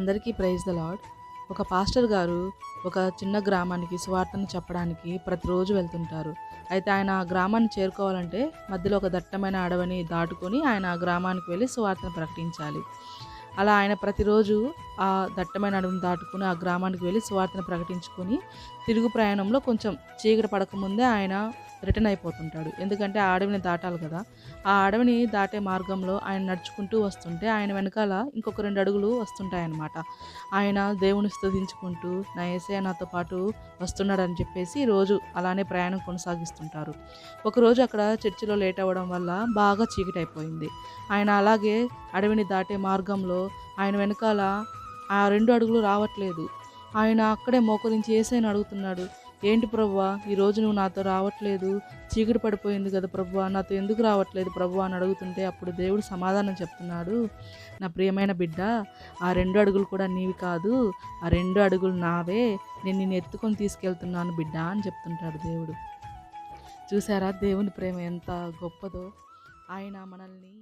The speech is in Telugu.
అందరికీ ప్రైజ్ ద లాడ్ ఒక పాస్టర్ గారు ఒక చిన్న గ్రామానికి సువార్తను చెప్పడానికి ప్రతిరోజు వెళ్తుంటారు. అయితే ఆయన ఆ గ్రామాన్ని చేరుకోవాలంటే మధ్యలో ఒక దట్టమైన అడవిని దాటుకొని ఆయన ఆ గ్రామానికి వెళ్ళి సువార్తను ప్రకటించాలి. అలా ఆయన ప్రతిరోజు ఆ దట్టమైన అడవిని దాటుకుని ఆ గ్రామానికి వెళ్ళి సువార్తను ప్రకటించుకొని తిరుగు ప్రయాణంలో కొంచెం చీకటి పడకముందే ఆయన రిటర్న్ అయిపోతుంటాడు. ఎందుకంటే ఆ అడవిని దాటాలి కదా. ఆ అడవిని దాటే మార్గంలో ఆయన నడుచుకుంటూ వస్తుంటే ఆయన వెనకాల ఇంకొక రెండు అడుగులు వస్తుంటాయన్నమాట. ఆయన దేవుని స్థుతించుకుంటూ నా ఏసయ్య నాతో పాటు వస్తున్నాడని చెప్పేసి రోజు అలానే ప్రయాణం కొనసాగిస్తుంటారు. ఒకరోజు అక్కడ చర్చిలో లేట్ అవ్వడం వల్ల బాగా చీకటి అయిపోయింది ఆయన అలాగే అడవిని దాటే మార్గంలో ఆయన వెనకాల ఆ రెండు అడుగులు రావట్లేదు. ఆయన అక్కడే మోకరించి ఏసైని అడుగుతున్నాడు. ఏంటి ప్రవ్వా? ఈరోజు నువ్వు నాతో రావట్లేదు. చీకటి పడిపోయింది కదా ప్రవ్వా? నాతో ఎందుకు రావట్లేదు ప్రవ్వా అని అడుగుతుంటే అప్పుడు దేవుడు సమాధానం చెప్తున్నాడు. నా ప్రియమైన బిడ్డ ఆ రెండు అడుగులు కూడా నీవి కాదు. ఆ రెండు అడుగులు నావే. నేను నిన్ను ఎత్తుకొని తీసుకెళ్తున్నాను బిడ్డ అని చెప్తుంటాడు దేవుడు. చూసారా? దేవుని ప్రేమ ఎంత గొప్పదో. ఆయన మనల్ని